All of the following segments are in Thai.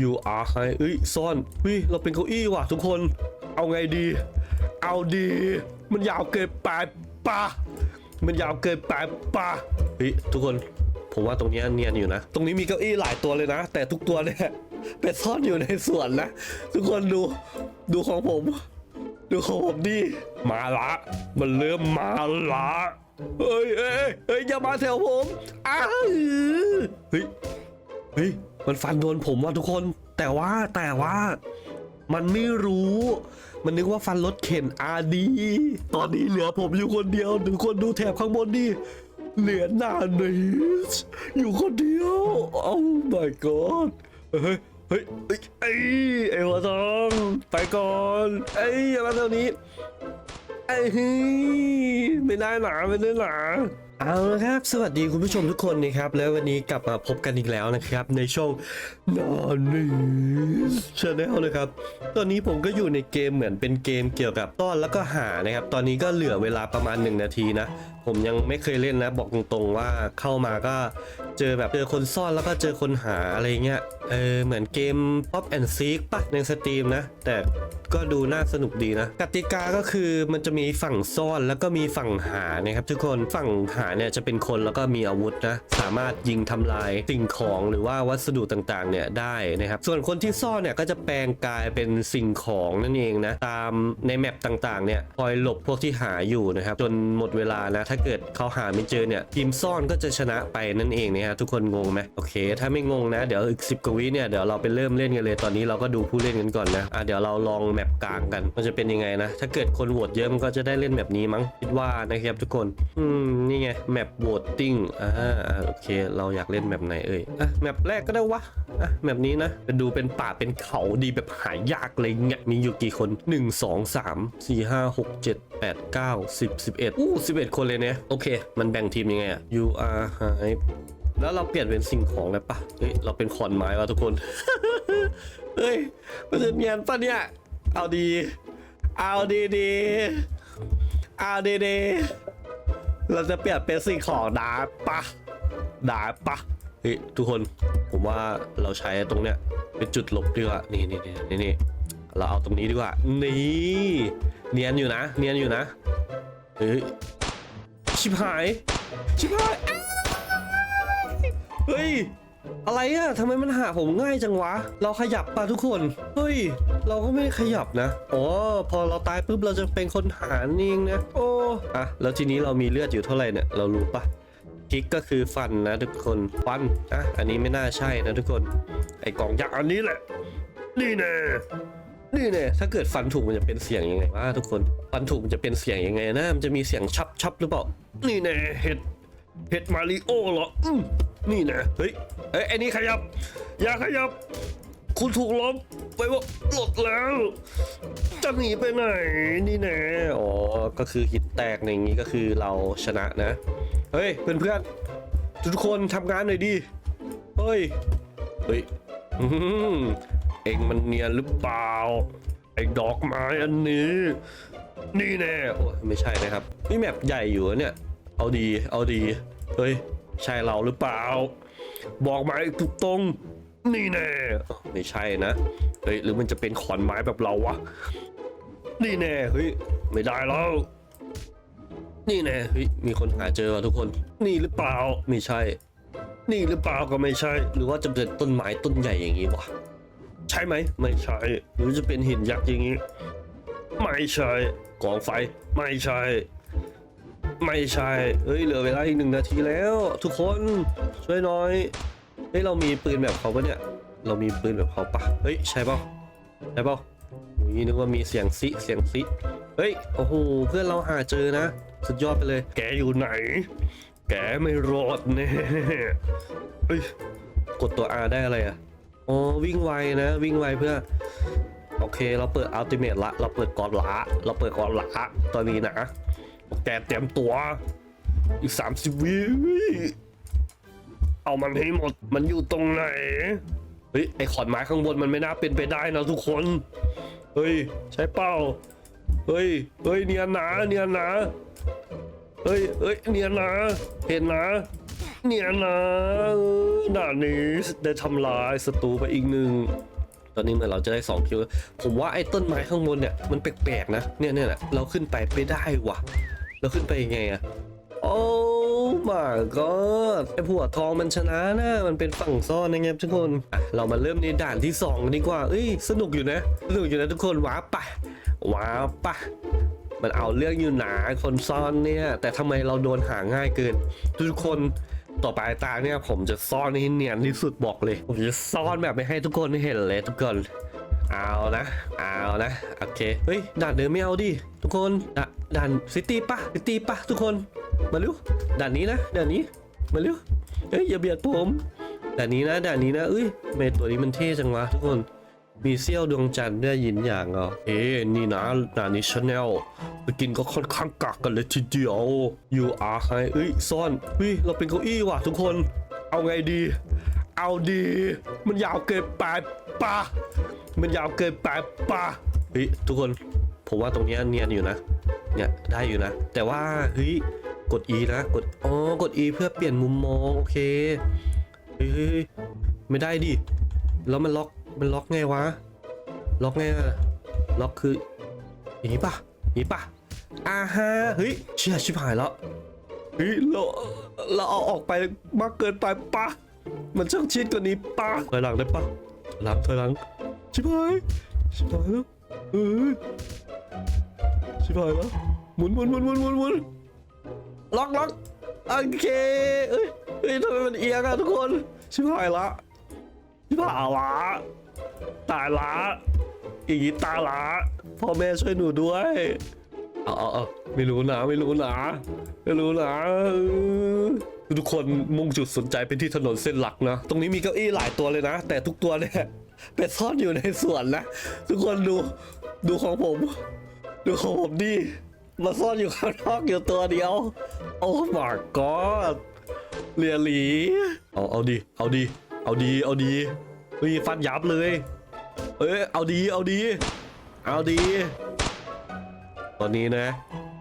you are high เอ้ยซ่อนเฮ้ยเราเป็นเก้าอี้ว่ะทุกคน เอาไงดี เอาดี มันยาวเกินไปปะมันยาวเกินไปปะเฮ้ยทุกคน ผมว่าตรงนี้เนียนอยู่นะ ตรงนี้มีเก้าอี้หลายตัวเลยนะ แต่ทุกตัวเนี่ยเป็นซ่อนอยู่ในสวนนะ ทุกคนดู ดูของผม ดูของผมดิ มาละ มันเริ่มมาละเฮ้ยเฮ้ยเฮ้ยอย่ามาแถวผมอ้าวเฮ้ย เฮ้ย มันฟันโดนผมว่ะทุกคน แต่ว่าแต่ว่า มันไม่รู้ มันนึกว่าฟันรถเข็นอาดี ตอนนี้เหลือผมอยู่คนเดียวทุกคนดูแถบข้างบนดิเหลือหนาเนสอยู่คนเดียว โอ้ my god เฮ้ยเฮ้ยเอ้ไอ้หัวทองไปก่อนเอ้อย่ามาแถวนี้ไอ้ไม่ได้หนาไม่ได้หนา เอาละครับ สวัสดีคุณผู้ชมทุกคนนะครับ แล้ววันนี้กลับมาพบกันอีกแล้วนะครับ ในช่องนอนนี่ชาแนลนะครับ ตอนนี้ผมก็อยู่ในเกมเหมือนเป็นเกมเกี่ยวกับต้อนแล้วก็หานะครับ ตอนนี้ก็เหลือเวลาประมาณ 1 นาทีนะ ผมยังไม่เคยเล่นนะบอกตรงๆว่าเข้ามาก็เจอแบบเจอคนซ่อนแล้วก็เจอคนหาอะไรเงี้ยเออเหมือนเกม Pop and Seek ปะในสตรีมนะ แต่ก็ดูน่าสนุกดีนะ กติกาก็คือมันจะมีฝั่งซ่อนแล้วก็มีฝั่งหานะครับทุกคนฝั่งหาเนี่ยจะเป็นคนแล้วก็มีอาวุธนะ สามารถยิงทำลายสิ่งของหรือว่าวัสดุต่างๆเนี่ยได้นะครับ ส่วนคนที่ซ่อนเนี่ยก็จะแปลงกายเป็นสิ่งของนั่นเองนะ ตามในแมปต่างๆเนี่ยคอยหลบพวกที่หาอยู่นะครับจนหมดเวลานะถ้าเกิดเขาหาไม่เจอเนี่ยทีมซ่อนก็จะชนะไปนั่นเองนะฮะทุกคนงงไหมโอเค ถ้าไม่งงนะเดี๋ยวอีกสิบกว่าวิเนี่ยเดี๋ยวเราไปเริ่มเล่นกันเลยตอนนี้เราก็ดูผู้เล่นกันก่อนนะอะเดี๋ยวเราลองแมปกลางกันมันจะเป็นยังไงนะถ้าเกิดคนโหวตเยอะมันก็จะได้เล่นแบบนี้มั้งคิดว่านะครับทุกคนอืมนี่ไงแมปโหวตติ้งอ่าอ่าโอเค เราอยากเล่นแมปไหนเอ่ยอะแมปแรกก็ได้วะอะแมปนี้นะเป็นดูเป็นป่าเป็นเขาดีแบบหายากเลยเงี้ยมีอยู่กี่คน 1 2 3 4 5 6 7 8 9 10 11อู้11 คนเลยเนี่ยโอเค มันแบ่งทีมยังไงอะ you are hype แล้วเราเปลี่ยนเป็นสิ่งของเลยปะเฮ้ย เราเป็นขอนไม้ว่ะทุกคน เฮ้ย มันจะเนียนปะเนี่ย เอาดี เอาดีดีเอาดีดีเราจะเปลี่ยนเป็นสิ่งของดาปะดาปะเฮ้ยทุกคน ผมว่าเราใช้ตรงเนี้ยเป็นจุดหลบดีกว่า นี่นี่นี่นี่นี่เราเอาตรงนี้ดีกว่า นี่ เนียนอยู่นะ เนียนอยู่นะ เฮ้ย ชิบหาย ชิบหาย เฮ้ย อะไรอะทำไมมันหาผมง่ายจังวะ เราขยับปะทุกคน เฮ้ย เราก็ไม่ได้ขยับนะ อ๋อ พอเราตายปุ๊บเราจะเป็นคนหานเองนะ โอ้อะแล้วทีนี้เรามีเลือดอยู่เท่าไหร่เนี่ย เรารู้ปะคิกก็คือฟันนะทุกคน ฟันอะอันนี้ไม่น่าใช่นะทุกคน ไอ้กล่องยักษ์อันนี้แหละ นี่แน่นี่แน่ถ้าเกิดฟันถูกมันจะเป็นเสียงยังไงวะทุกคน ฟันถูกมันจะเป็นเสียงยังไงนะ มันจะมีเสียงชับชับหรือเปล่า นี่แน่เห็ดเห็ดมาริโอเหรออืมนี่แนะเฮ้ยเอ้ยไอ้นี่ขยับ อย่าขยับ คุณถูกล้มไปว่าหลดแล้ว จะหนีไปไหนนี่แน่อ๋อก็คือหินแตกในอย่างนี้ก็คือเราชนะนะ เฮ้ยเพื่อนเพื่อนทุกคนทำงานหน่อยดิเฮ้ยเฮ้ยอื้อหือเองมันเนียนหรือเปล่าไอ้ดอกไม้อันนี้ นี่แน่โอ้ยไม่ใช่นะครับนี่แมปใหญ่อยู่เนี่ย เอาดี เอาดี เฮ้ย ใช่เราหรือเปล่า บอกมาถูกตรงนี่แน่ไม่ใช่นะ เฮ้ย หรือมันจะเป็นขอนไม้แบบเราวะ นี่แน่ เฮ้ย ไม่ได้แล้ว นี่แน่ เฮ้ย มีคนหาเจอว่ะทุกคน นี่หรือเปล่า ไม่ใช่ นี่หรือเปล่าก็ไม่ใช่ หรือว่าจะเป็นต้นไม้ต้นใหญ่อย่างนี้วะ ใช่ไหม ไม่ใช่ หรือจะเป็นหินยักษ์อย่างนี้ ไม่ใช่ กองไฟ ไม่ใช่ ไม่ใช่เฮ้ยเหลือเวลาอีกหนึ่งนาทีแล้ว ทุกคนช่วยหน่อยเฮ้ยเรามีปืนแบบเขาปะเนี่ย เรามีปืนแบบเขาปะเฮ้ยใช่ปล่าใช่ปล่าอุ้ยนึกว่ามีเสียงซิเสียงซิเฮ้ยโอ้โหเพื่อนเราหาเจอนะ สุดยอดไปเลย แกอยู่ไหน แกไม่รอดแน่เฮ้ยกดตัว R ได้อะไรอะอ๋อวิ่งไวนะวิ่งไวเพื่อโอเค เราเปิดอัลติเม e ละ เราเปิดกอดละ เราเปิดกอดละตอนนี้นะ แกเตรียมตัว อีก30วิเอามันให้หมด มันอยู่ตรงไหน เฮ้ย ไอขอนไม้ข้างบนมันไม่น่าเป็นไปได้นะทุกคน เฮ้ย ใช่เป้า เฮ้ย เฮ้ย เนียนหนาเนียนหนาเฮ้ยเฮ้ย เนียนหนาเห็นนาเนียนะเออด่านนี้ได้ทำลายศัตรูไปอีกหนึ่งตอนนี้เหมือนเราจะได้2คิว ผมว่าไอ้ต้นไม้ข้างบนเนี่ยมันแปลกๆนะ เนี่ยเนี่ยแหละเราขึ้นไปไม่ได้ว่ะ เราขึ้นไปยังไงอะโอ้ my god ไอ้ผัวทองมันชนะนะมันเป็นฝั่งซ่อนนะครับทุกคนอะเรามาเริ่มในด่านที่2กันดีกว่าเอ้ยสนุกอยู่นะสนุกอยู่นะทุกคนว้าปะว้าปะมันเอาเรื่องอยู่หนาคนซ่อนเนี่ย แต่ทำไมเราโดนหาง่ายเกิน ทุกคนต่อไปตาเนี่ยผมจะซ่อนให้เนียนที่สุดบอกเลย ผมจะซ่อนแบบไม่ให้ทุกคนเห็นเลยทุกคนเอานะ เอานะ โอเค เฮ้ยด่านเดิมไม่เอาดิ ทุกคนด่าด่านซิตี้ปะซิตี้ปะทุกคนมาเร็วด่านนี้นะด่านนี้มาเร็วเฮ้ยอย่าเบียดผมด่านนี้นะด่านนี้นะเอ้ยเมย์ตัวนี้มันเท่จังวะทุกคนมีเซี่ยวดวงจันทร์ด้วยยินอย่างเหรอเอ๊นี่นะด่านนี้ชาแนลไปกินก็ค่อนข้างกักกันเลยทีเดียว you are high เอ้ยซ่อนเฮ้ยเราเป็นเก้าอี้ว่ะทุกคน เอาไงดี เอาดี มันยาวเกินไปปะมันยาวเกินไปปะเฮ้ยทุกคน ผมว่าตรงนี้เนียนอยู่นะ เนี่ยได้อยู่นะ แต่ว่าเฮ้ยกด E นะกดอ๋อกด E เพื่อเปลี่ยนมุมมองโอเคเฮ้ยไม่ได้ดิแล้วมันล็อกมันล็อกไงวะ ล็อกไงล็อกคืออย่างนี้ปะอย่างนี้ปะอ่าฮะเฮ้ยเชี่ยชิบหายแล้วเฮ้ยเราเราเอาออกไปมากเกินไปปะมันช่างชิดกว่านี้ปะถอยหลังได้ปะหลังถอยหลังชิบหายชิบหายแล้วเฮ้ย ชิบหายแล้วหมุนหมุนหมุนหมุนหมุนหมุนล็อกล็อกโอเคเอ้ยเฮ้ยทำไมมันเอียงอะทุกคนชิบหายละชิบหายละตายละอีกนี้ตายละพ่อแม่ช่วยหนูด้วยเอาเออไม่รู้นะไม่รู้นะไม่รู้นะทุกคนมุ่งจุดสนใจไปที่ถนนเส้นหลักนะ ตรงนี้มีเก้าอี้หลายตัวเลยนะ แต่ทุกตัวเนี่ยไปซ่อนอยู่ในสวนนะ ทุกคนดูดูของผม ดูของผมดิมาซ่อนอยู่ข้างนอกอยู่ตัวเดียว โอ้ my god เรียลี เอา เอาดี เอาดี เอาดี เอาดีเฮ้ยฟันยับเลย เอ้ย เอาดี เอาดี เอาดี ตอนนี้นะ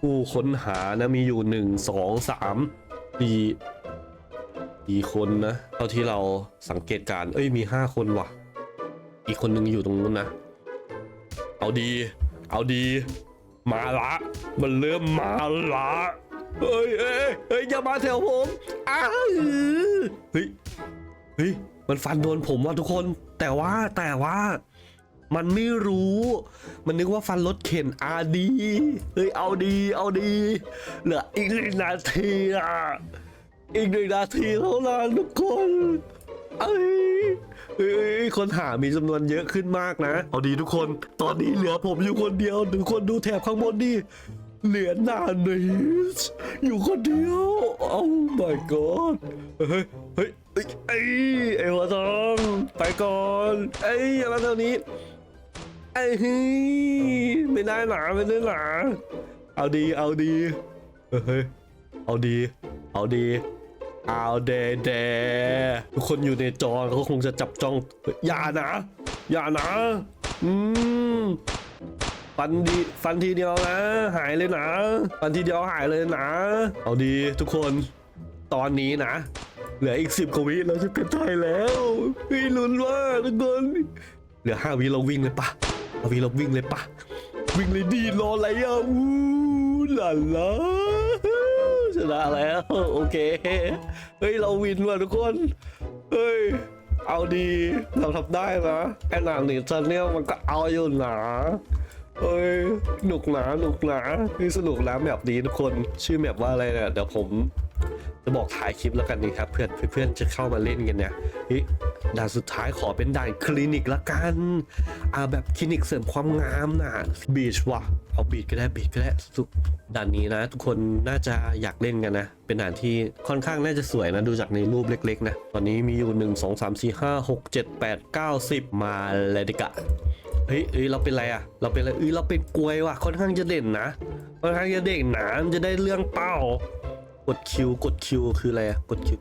ผู้ค้นหานะมีอยู่หนึ่งสองสามสี่กี่คนนะ เท่าที่เราสังเกตการ เอ้ย มีห้าคนว่ะ อีกคนหนึ่งอยู่ตรงนู้นนะ เอาดี เอาดี มาละ มันเริ่มมาละเฮ้ยเฮ้ยเฮ้ยอย่ามาแถวผมอ้าวเฮ้ยเฮ้ยมันฟันโดนผมว่ะทุกคน แต่ว่าแต่ว่ามันไม่รู้ มันนึกว่าฟันรถเข็นอาดี เฮ้ย เอาดี เอาดี เหลืออีกหนึ่งนาทีอะ อีกหนึ่งนาทีเท่านั้นทุกคน เอ้ย เอ้ยคนหามีจำนวนเยอะขึ้นมากนะ เอาดีทุกคนตอนนี้เหลือผมอยู่คนเดียวทุกคนดูแถบข้างบนดิเหลือหนานิสอยู่คนเดียวโอ้ my god เฮ้ยเฮ้ยเอ้ยเอ้ยไอ้หัวทองไปก่อนเอ้ยอย่ามาเท่านี้ไอ้เฮ้ยไม่ได้หนาไม่ได้หนาเอาดีเอาดีเฮ้ยเอาดี เอาดี อาเดเดทุกคนอยู่ในจอเขาคงจะจับจ้องยอย่านะ อย่านะ อืมฟันดีฟันทีเดียวนะ หายเลยนะฟันทีเดียวหายเลยนะ เอาดีทุกคนตอนนี้นะ เหลืออีกสิบกวิเราจะเป็นไทยแล้วพี่ลุ้นว่าทุกคนเหลือห้าวิเราวิ่งเลยปะเอาวิเราวิ่งเลยปะวิ่งเลยดีรออะไรอะอู้ลาลา ชนะแล้ว โอเค เฮ้ย เราวินว่ะทุกคน เฮ้ย เอาดีเราทำได้นะไอ้หนังนี่ซันเนี่ยมันก็เอาอยู่นะเอ้ยหนุกหนาหนุกหนานี่สนุกแล้วแบบนี้ทุกคน ชื่อแมปว่าอะไรเนี่ย เดี๋ยวผม จะบอกถ่ายคลิปแล้วกันนี่ครับเพื่อนเพื่อนจะเข้ามาเล่นกันเนี่ยด่านสุดท้ายขอเป็นด่านคลินิกละกันอ่าแบบคลินิกเสริมความงามน่ะบีชว่ะเอาบีชก็ได้บีชก็ได้สุดด่านนี้นะ ทุกคนน่าจะอยากเล่นกันนะ เป็นด่านที่ค่อนข้างน่าจะสวยนะ ดูจากในรูปเล็ก ๆ นะ ตอนนี้มีอยู่ 1 2 3 4 5 6 7 8 9 10 มาเลยดิกะเฮ้ยเอ้ยเราเป็นอะไรอะเราเป็นอะไรเอ้ยเราเป็นกลวยว่ะค่อนข้างจะเด่นนะค่อนข้างจะเด่นนะมันจะได้เรื่องเป้า กดคิวกดคิวคืออะไรอะกดคิว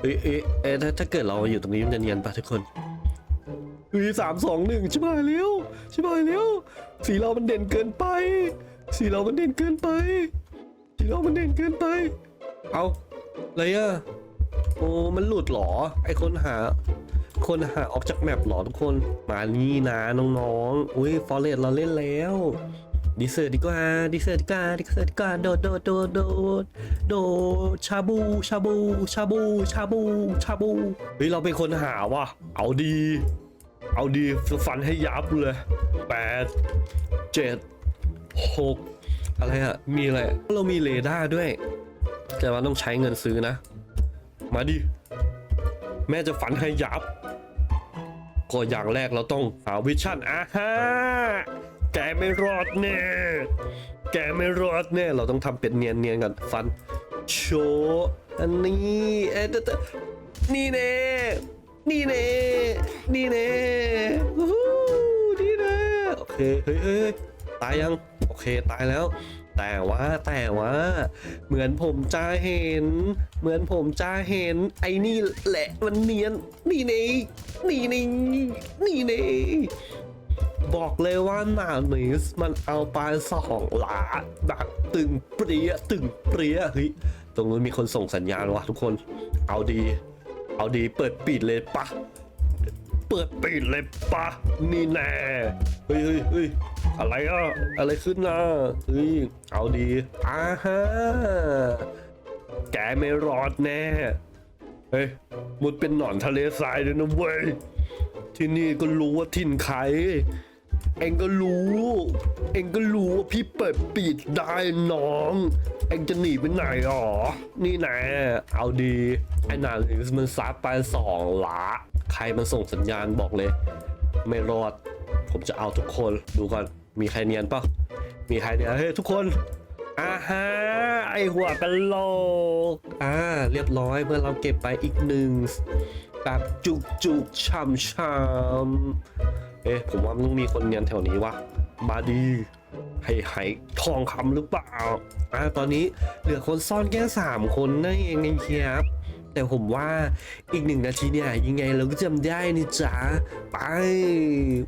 เอ้ยเอ้ยเอ้ยถ้าถ้าเกิดเราอยู่ตรงนี้มันจะเนียนปะทุกคนเฮ้ยสามสองหนึ่งชิบหายเร็วชิบหายเร็วสีเรามันเด่นเกินไป สีเรามันเด่นเกินไป สีเรามันเด่นเกินไป เอาอะไรอะโอ้มันหลุดเหรอ ไอคนหา คนหาออกจากแมปเหรอทุกคน มานี่นะน้องๆอุ้ยฟอเรสเราเล่นแล้ว ดีเซอร์ดีกว่าดีเซอร์ดีกว่าดีเซอร์ดีกว่าโดดโดดโดดโดดโดดชาบูชาบูชาบูชาบูชาบูเฮ้ยเราเป็นคนหาว่ะเอาดี เอาดีฟันให้ยับเลยแปดเจ็ดหกอะไรอะมีอะไรเรามีเรดาร์ด้วย แต่ว่าต้องใช้เงินซื้อนะ มาดิ แม่จะฝันให้ยับ ก็อย่างแรกเราต้องหาวิชั่นอ่าฮะ แกไม่รอดแน่ แกไม่รอดแน่ เราต้องทำเป็นเนียนเนียนๆกันฟัน โชว์อันนี้เอ๊ะแต่แต่นี่เน่นี่เน่นี่เน่วู้นี่เน่โอเคเฮ้ยเฮ้ยเฮ้ยตายยัง โอเคตายแล้ว แต่ว่าแต่ว่า เหมือนผมจะเห็น เหมือนผมจะเห็น ไอ้นี่แหละมันเนียน นี่นี่นี่นี่นี่นี่ บอกเลยว่าหนานิสมันเอาไปสองล้านแบบตึงเปรี้ยตึงเปรี้ยเฮ้ยตรงนู้นมีคนส่งสัญญาณว่ะทุกคน เอาดี เอาดีเปิดปิดเลยปะเปิดปิดเลยปะนี่แน่เฮ้ยเฮ้ยเฮ้ยอะไรอะอะไรขึ้นนะเฮ้ยเอาดีอ่าฮะแกไม่รอดแน่เฮ้ยมุดเป็นหนอนทะเลทรายด้วยนะเว้ย ที่นี่ก็รู้ว่าถิ่นใคร เองก็รู้ เองก็รู้ว่าพี่เปิดปิดได้น้อง เองจะหนีไปไหนหรอ นี่น่เอาดีไอ้นาลิสมันซัดไปสองละใครมันส่งสัญญาณบอกเลย ไม่รอด ผมจะเอาทุกคนดูก่อน มีใครเนียนปะมีใครเนียนเฮ้ยทุกคนอ่าฮะไอหัวกันโลกอ่าเรียบร้อยเมื่อเราเก็บไปอีกหนึ่ง แบบจุกจุกช่ำช่ำเอ๊ะผมว่ามันต้องมีคนเนียนแถวนี้วะมาดีให้ไห้ทองคำหรือเปล่าอ่าตอนนี้เหลือคนซ่อนแค่สามคนนั่นเองนะครับ แต่ผมว่าอีกหนึ่งนาทีเนี่ยยังไงเราก็จำได้นี่จ๊ะไป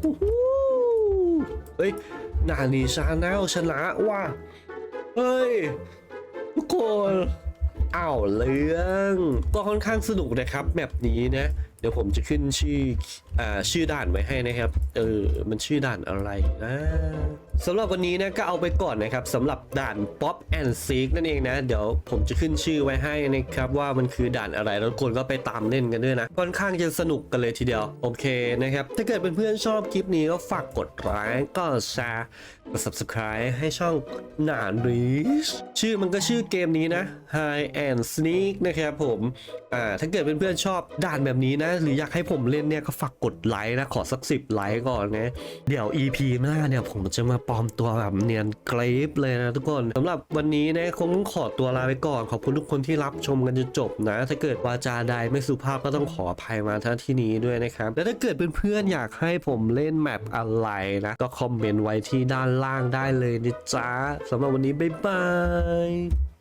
ฮู้เฮ้ยนานีชาแนลชนะว่ะเฮ้ยทุกคน อ้าวเรื่อง ก็ค่อนข้างสนุกนะครับแมปนี้นะ เดี๋ยวผมจะขึ้นชื่ออ่าชื่อด่านไว้ให้นะครับ เออ มันชื่อด่านอะไรนะสำหรับวันนี้นะก็เอาไปก่อนนะครับสำหรับด่าน Pop and Seek นั่นเองนะ เดี๋ยวผมจะขึ้นชื่อไว้ให้นะครับ ว่ามันคือด่านอะไรแล้วคนก็ไปตามเล่นกันด้วยนะ ค่อนข้างจะสนุกกันเลยทีเดียว โอเคนะครับ ถ้าเกิดเป็นเพื่อนๆชอบคลิปนี้ก็ฝากกดไลค์ก็แชร์กด subscribe ให้ช่องหนานรีชชื่อมันก็ชื่อเกมนี้นะ High and Sneak นะครับผมอ่าถ้าเกิดเป็นเพื่อนๆชอบด่านแบบนี้นะ หรืออยากให้ผมเล่นเนี่ยก็ฝากกดไลค์นะขอสักสิบไลค์ก่อนนะเดี๋ยว EP หน้าเนี่ยผมจะมาปลอมตัวแบบเนียนกรีฟเลยนะทุกคนสำหรับวันนี้นะคงต้องขอตัวลาไปก่อน ขอบคุณทุกคนที่รับชมกันจนจบนะ ถ้าเกิดวาจาใดไม่สุภาพก็ต้องขออภัยมาท่าที่นี้ด้วยนะครับและถ้าเกิดเพื่อนๆอยากให้ผมเล่นแมปอะไรนะก็คอมเมนต์ไว้ที่ด้านล่างได้เลยนะจ๊ะสำหรับวันนี้บ๊ายบาย